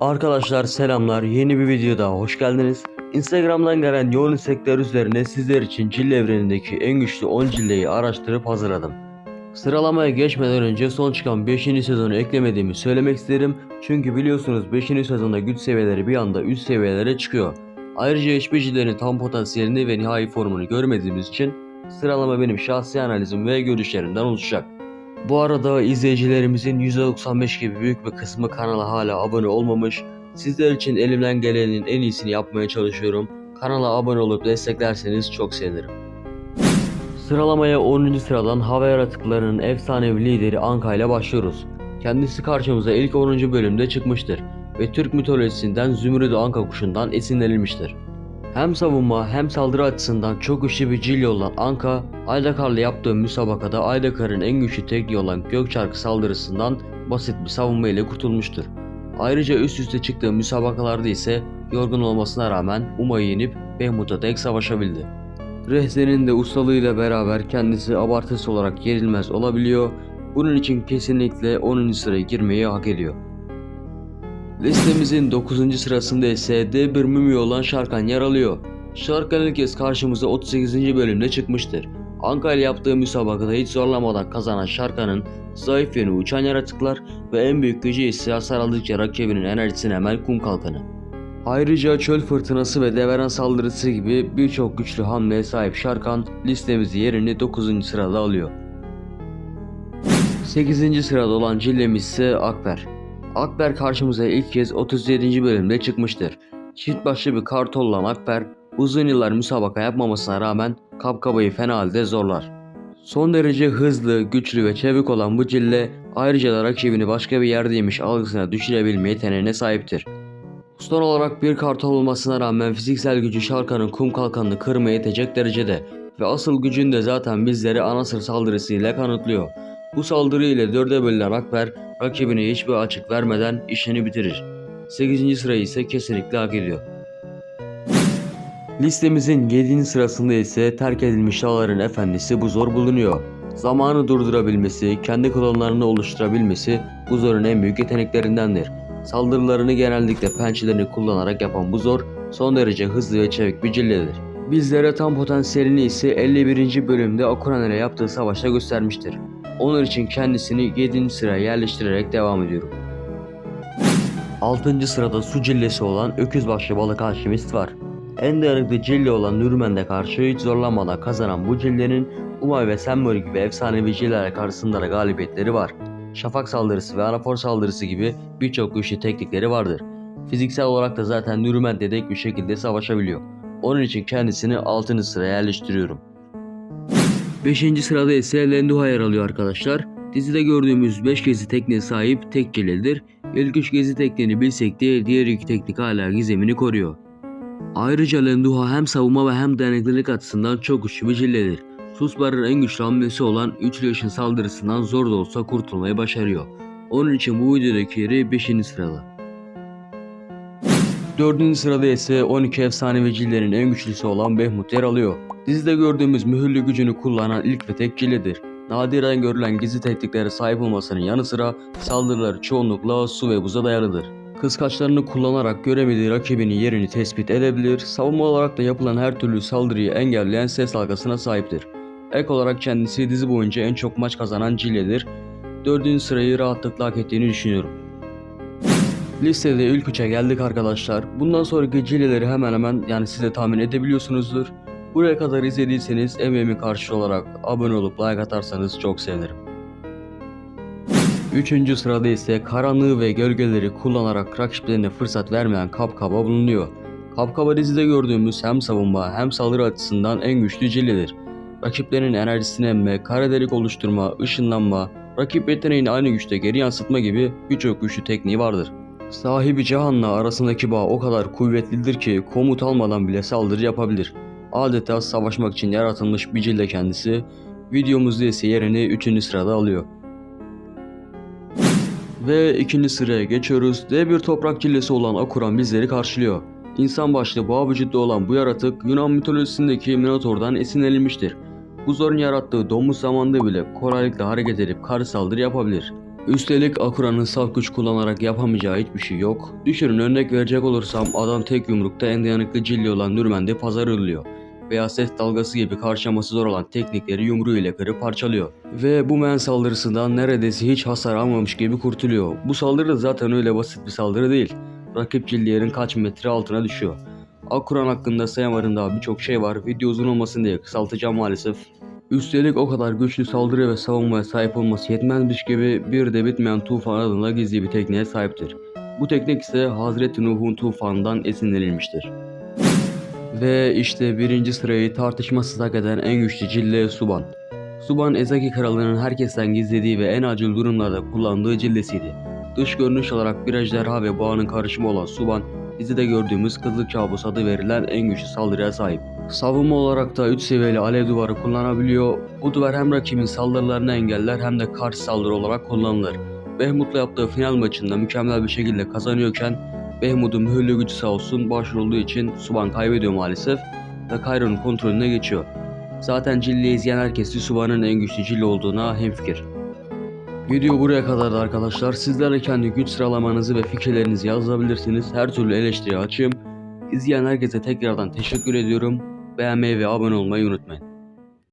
Arkadaşlar selamlar yeni bir videoda hoş geldiniz. Instagram'dan gelen yoğun istekler üzerine sizler için Cille evrenindeki en güçlü 10 cilleyi araştırıp hazırladım. Sıralamaya geçmeden önce son çıkan 5. sezonu eklemediğimi söylemek isterim. Çünkü biliyorsunuz 5. sezonda güç seviyeleri bir anda üst seviyelere çıkıyor. Ayrıca hiçbir cillerin tam potansiyelini ve nihai formunu görmediğimiz için sıralama benim şahsi analizim ve görüşlerimden oluşacak. Bu arada izleyicilerimizin %95 gibi büyük bir kısmı kanala hala abone olmamış. Sizler için elimden gelenin en iyisini yapmaya çalışıyorum. Kanala abone olup desteklerseniz çok sevinirim. Sıralamaya 10. sıradan hava yaratıklarının efsanevi lideri Anka ile başlıyoruz. Kendisi karşımıza ilk 10. bölümde çıkmıştır ve Türk mitolojisinden Zümrüdü Anka kuşundan esinlenilmiştir. Hem savunma hem saldırı açısından çok güçlü bir cilli olan Anka, Aydakar'la yaptığı müsabakada Aydakar'ın en güçlü tekniği olan Gökçarkı saldırısından basit bir savunma ile kurtulmuştur. Ayrıca üst üste çıktığı müsabakalarda ise yorgun olmasına rağmen Uma'yı yenip Behmut'a dek savaşabildi. Rehzen'in de ustalığıyla beraber kendisi abartısı olarak yenilmez olabiliyor. Bunun için kesinlikle 10. sıraya girmeyi hak ediyor. Listemizin 9. sırasında ise D bir mümü olan Şarkan yer alıyor. Şarkan ilk kez karşımıza 38. bölümde çıkmıştır. Anka ile yaptığı müsabakada hiç zorlamadan kazanan Şarkan'ın zayıf yönü uçan yaratıklar ve en büyük gücü ise hasar aldıkça rakibinin enerjisine hemen kum kalkanı. Ayrıca çöl fırtınası ve deveren saldırısı gibi birçok güçlü hamleye sahip Şarkan listemizi yerini 9. sırada alıyor. 8. sırada olan cillemiz ise Akber. Akber karşımıza ilk kez 37. bölümde çıkmıştır. Çift başlı bir kartol olan Akber uzun yıllar müsabaka yapmamasına rağmen Kapkabayı fena halde zorlar. Son derece hızlı, güçlü ve çevik olan bu cille ayrıca da rakibini başka bir yerdeymiş algısına düşürebilme yeteneğine sahiptir. Son olarak bir kartal olmasına rağmen fiziksel gücü Şarkan'ın kum kalkanını kırmaya yetecek derecede ve asıl gücünü de zaten bizleri Anasır saldırısıyla kanıtlıyor. Bu saldırı ile dörde bölünen Akber rakibine hiçbir açık vermeden işini bitirir. 8. sırayı ise kesinlikle hak ediyor. Listemizin 7. sırasında ise terk edilmiş dağların efendisi Buzor bulunuyor. Zamanı durdurabilmesi, kendi klonlarını oluşturabilmesi Buzor'un en büyük yeteneklerindendir. Saldırılarını genellikle pençelerini kullanarak yapan Buzor son derece hızlı ve çevik bir cilledir. Bizlere tam potansiyelini ise 51. bölümde Akuran ile yaptığı savaşta göstermiştir. Onun için kendisini 7. sıraya yerleştirerek devam ediyorum. 6. sırada su cillesi olan öküz başlı balık alşimist var. En dayanıklı cille olan Nürmen'de karşı hiç zorlanmadan kazanan bu cillenin Umay ve Semmör gibi efsanevi cilleler karşısında da galibiyetleri var. Şafak saldırısı ve anafor saldırısı gibi birçok güçlü teknikleri vardır. Fiziksel olarak da zaten Nürmen'de de bir şekilde savaşabiliyor. Onun için kendisini 6. sıraya yerleştiriyorum. 5. sırada ise Lenduha yer alıyor arkadaşlar. Dizide gördüğümüz 5 gezi tekniğe sahip tek cilledir. İlk 3 gezi tekniğini bilsek de diğer iki teknik hala gizemini koruyor. Ayrıca Lenduha hem savunma ve hem dayanıklılık açısından çok güçlü bir cilledir. Susbar'ın en güçlü hamlesi olan üçlü ışın saldırısından zor da olsa kurtulmayı başarıyor. Onun için bu videodaki yeri 5. sırada. 4. sırada ise 12 efsanevi cillerin en güçlüsü olan Behmut yer alıyor. Dizide gördüğümüz mühürlü gücünü kullanan ilk ve tek cilledir. Nadiren görülen gizli tekniklere sahip olmasının yanı sıra saldırıları çoğunlukla su ve buza dayalıdır. Kıskaçlarını kullanarak göremediği rakibinin yerini tespit edebilir, savunma olarak da yapılan her türlü saldırıyı engelleyen ses halkasına sahiptir. Ek olarak kendisi dizi boyunca en çok maç kazanan Cille'dir. Dördüncü sırayı rahatlıkla hak ettiğini düşünüyorum. Listede ilk üçe geldik arkadaşlar. Bundan sonraki Cille'leri hemen hemen yani siz de tahmin edebiliyorsunuzdur. Buraya kadar izlediyseniz emeğimi karşı olarak abone olup like atarsanız çok sevinirim. Üçüncü sırada ise karanlığı ve gölgeleri kullanarak rakiplerine fırsat vermeyen Kapkaba bulunuyor. Kapkaba dizide gördüğümüz hem savunma hem saldırı açısından en güçlü cilledir. Rakiplerin enerjisini emme, kara delik oluşturma, ışınlanma, rakip yeteneğini aynı güçte geri yansıtma gibi birçok güçlü tekniği vardır. Sahibi Cihan'la arasındaki bağ o kadar kuvvetlidir ki komut almadan bile saldırı yapabilir. Adeta savaşmak için yaratılmış bir cilde kendisi. Videomuzda ise yerini 3. sırada alıyor. Ve ikinci sıraya geçiyoruz. Dev bir toprak cillesi olan Akuran bizleri karşılıyor. İnsan başlı boğa vücutlu olan bu yaratık Yunan mitolojisindeki Minotaur'dan esinlenilmiştir. Bu zorun yarattığı domuz zamanında bile kolaylıkla hareket edip karşı saldırı yapabilir. Üstelik Akura'nın saf güç kullanarak yapamayacağı hiçbir şey yok. Düşünün örnek verecek olursam adam tek yumrukta en dayanıklı cilli olan Nürmen'de pazar ürülüyor. Veya ses dalgası gibi karşılaması zor olan teknikleri yumruğu ile kırıp parçalıyor. Ve bu men saldırısından neredeyse hiç hasar almamış gibi kurtuluyor. Bu saldırı zaten öyle basit bir saldırı değil. Rakip cilliyerin kaç metre altına düşüyor. Akuran hakkında sayamarın daha birçok şey var. Video uzun olmasın diye kısaltacağım maalesef. Üstelik o kadar güçlü saldırı ve savunmaya sahip olması yetmezmiş gibi bir de bitmeyen tufan adında gizli bir tekniğe sahiptir. Bu teknik ise Hazreti Nuh'un tufanından esinlenilmiştir. Ve işte birinci sırayı tartışmasız hak eden en güçlü cille Suban. Suban Ezaki kralının herkesten gizlediği ve en acil durumlarda kullandığı cillesiydi. Dış görünüş olarak bir ejderha ve boğanın karışımı olan Suban, dizide gördüğümüz Kızıl Kabus adı verilen en güçlü saldırıya sahip. Savunma olarak da 3 seviyeli alev duvarı kullanabiliyor. Bu duvar hem rakibin saldırılarını engeller hem de karşı saldırı olarak kullanılır. Behmut'la yaptığı final maçında mükemmel bir şekilde kazanıyorken Behmut'un mühürlü gücü sağ olsun başrolü için Suban kaybediyor maalesef ve Kairo'nun kontrolüne geçiyor. Zaten Cille'yi izleyen herkes Suban'ın en güçlü Cille olduğuna hemfikir. Video buraya kadardı arkadaşlar. Sizler de kendi güç sıralamanızı ve fikirlerinizi yazabilirsiniz. Her türlü eleştiriye açığım. İzleyen herkese tekrardan teşekkür ediyorum. Beğenmeyi ve abone olmayı unutmayın.